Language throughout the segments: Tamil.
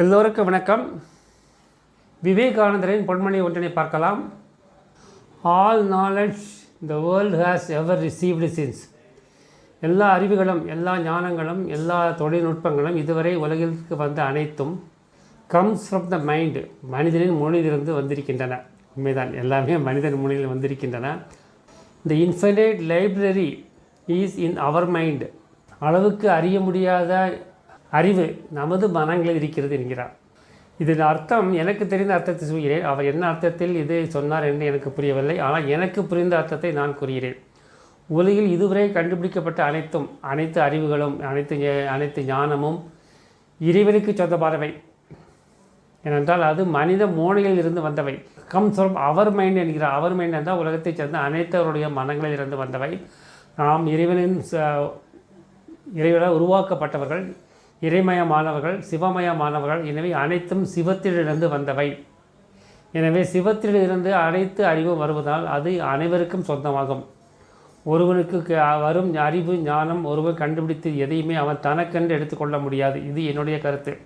எல்லோருக்கும் வணக்கம். விவேகானந்தரின் பொன்மணி ஒன்றினை பார்க்கலாம். All knowledge the world has ever received since எல்லா அறிவுகளும் எல்லா ஞானங்களும் எல்லா தொழில்நுட்பங்களும் இதுவரை உலகிற்கு வந்த அனைத்தும் கம்ஸ் ஃப்ரம் த மைண்டு மனிதனின் மொழியிலிருந்து வந்திருக்கின்றன. உண்மைதான். எல்லாமே மனிதன் மொழியில் வந்திருக்கின்றன. இந்த infinite library is in our mind அளவுக்கு அறிய முடியாத அறிவு நமது மனங்களில் இருக்கிறது என்கிறார். இதன் அர்த்தம் எனக்கு தெரிந்த அர்த்தத்தை சொல்கிறேன். அவர் என்ன அர்த்தத்தில் இது சொன்னார் என்று எனக்கு புரியவில்லை. ஆனால் எனக்கு புரிந்த அர்த்தத்தை நான் கூறுகிறேன். உலகில் இதுவரை கண்டுபிடிக்கப்பட்ட அனைத்தும் அனைத்து அறிவுகளும் அனைத்து அனைத்து ஞானமும் இறைவனுக்கு சொந்தமானவை. ஏனென்றால் அது மனித மோனையில் இருந்து வந்தவை. கம் சொல் அவர் மைண்ட் என்கிறார். அவர் மைண்ட் என்றால் உலகத்தைச் சேர்ந்த அனைத்தவருடைய மனங்களில் இருந்து வந்தவை. நாம் இறைவனின் ச- இறைவனால் உருவாக்கப்பட்டவர்கள். இறைமயமானவர்கள் சிவமயமானவர்கள் எனவே அனைத்தும் சிவத்திலிருந்து வந்தவை. எனவே சிவத்திலிருந்து அனைத்து அறிவும் வருவதால் அது அனைவருக்கும் சொந்தமாகும். ஒருவனுக்கு க- வரும் அறிவு ஞானம் ஒருவன் கண்டுபிடித்து எதையுமே அவன் தனக்கென்று எடுத்துக்கொள்ள முடியாது. இது என்னுடைய கருத்து.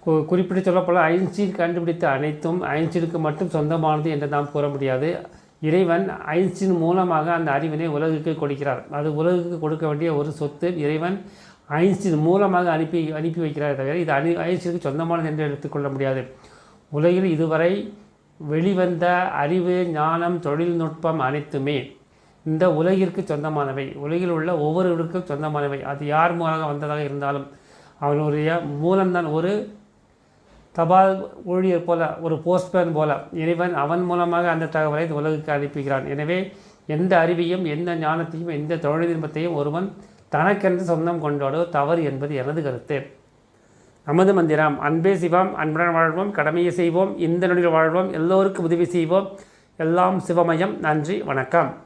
குறிப்பிட்டு சொல்லப்போனால் ஐன்ஸ்டீன் கண்டுபிடித்த அனைத்தும் ஐன்ஸ்டீனுக்கு மட்டும் சொந்தமானது என்று நாம் கூற முடியாது. இறைவன் ஐன்ஸ்டீன் மூலமாக அந்த அறிவினை உலகுக்கு கொடுக்கிறார். அது உலகுக்கு கொடுக்க வேண்டிய ஒரு சொத்து இறைவன் ஐன்ஸ்டீன் மூலமாக அனுப்பி அனுப்பி வைக்கிறார் தவிர இது அனி ஐன்ஸ்டீனுக்கு சொந்தமானது என்று எடுத்துக்கொள்ள முடியாது. உலகில் இதுவரை வெளிவந்த அறிவு ஞானம் தொழில்நுட்பம் அனைத்துமே இந்த உலகிற்கு சொந்தமானவை. உலகில் உள்ள ஒவ்வொருவருக்கும் சொந்தமானவை. அது யார் மூலமாக வந்ததாக இருந்தாலும் அவனுடைய மூலம்தான் ஒரு தபால் ஊழியர் போல ஒரு போஸ்ட்மேன் போல இறைவன் அவன் மூலமாக அந்த தகவலை இந்த உலகுக்கு அனுப்புகிறான். எனவே எந்த அறிவையும் எந்த ஞானத்தையும் எந்த தொழில்நுட்பத்தையும் ஒருவன் தனக்கென்று சொந்தம் கொண்டாடுவது தவறு என்பது எனது கருத்து. நமது மந்திரம் அன்பே சிவம் அன்புடன் வாழ்வோம் கடமையை செய்வோம் இந்த நொடியில் வாழ்வோம் எல்லோருக்கும் உதவி செய்வோம். எல்லாம் சிவமயம். நன்றி வணக்கம்.